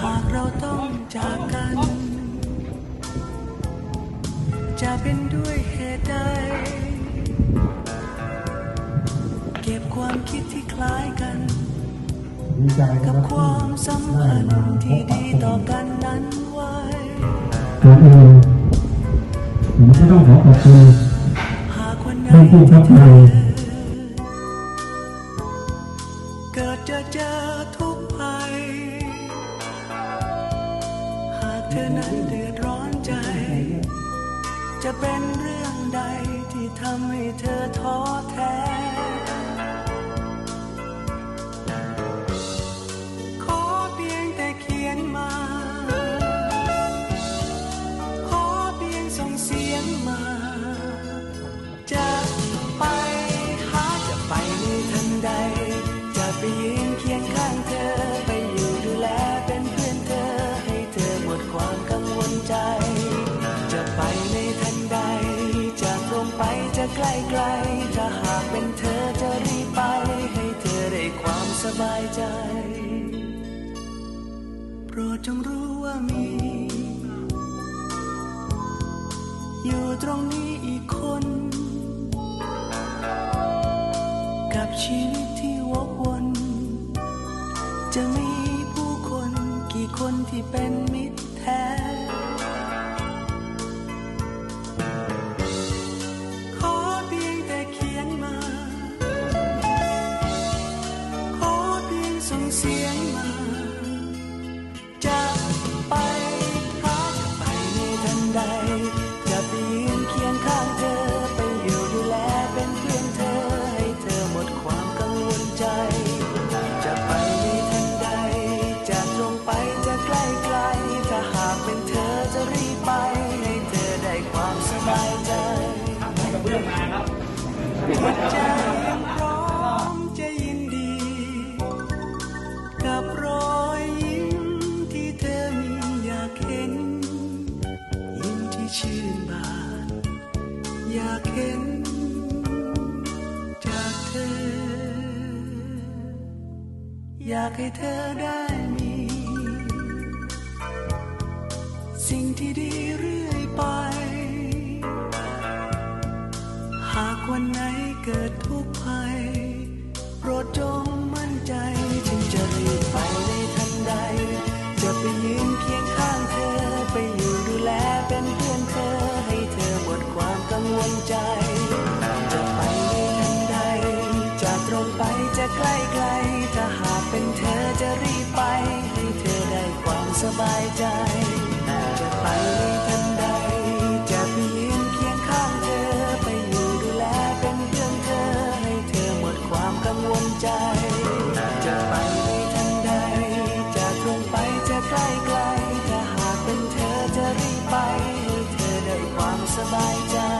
หากเราต้องจากกัน จะเป็นด้วยเหตุใด เก็บความคิดที่คล้ายกัน ดีใจนะกับครัวามสัมพันธ์ที่ดีต่อกันนั้นไว้ก่อนอื่นผมก็ต้องขอขอบคุณ หากวันไหนท่านผู้พัที่ฒเธนาอเกิดจะเจอทุ เธอนั้นเดือดร้อนใจ จะเป็นเรื่องใดที่ทำให้เธอท้อ ใกล้ไกลถ้าหากเป็นเธอจะรีบไป ให้เธอได้ความสบายใจ โปรดจงรู้ว่ามี อยู่ตรงนี้อีกคน กับชีวิตที่วกวน จะมี หัวใจยังพร้อมจะยินดี กับรอยยิ้มที่เธอมีอยากเห็น ยิ้มที่ชื่นบานอยากเห็นจากเธอ อยากให้เธอได้มี สิ่งที่ดีเรื่อยไป วันไหนเกิดทุกข์ภัยโปรดจงมั่นใจจึงจะรีบไปในทันใด จะไปยืนเคียงข้างเธอ ไปอยู่ดูแลเป็นเพื่อนเธอ ให้เธอหมดความกังวลใจ จะไปในทันใด จะตรงไปจะใกล้ไกล ถ้าหากเป็นเธอจะรีบไป ให้เธอได้ความสบายใจ sabay dyan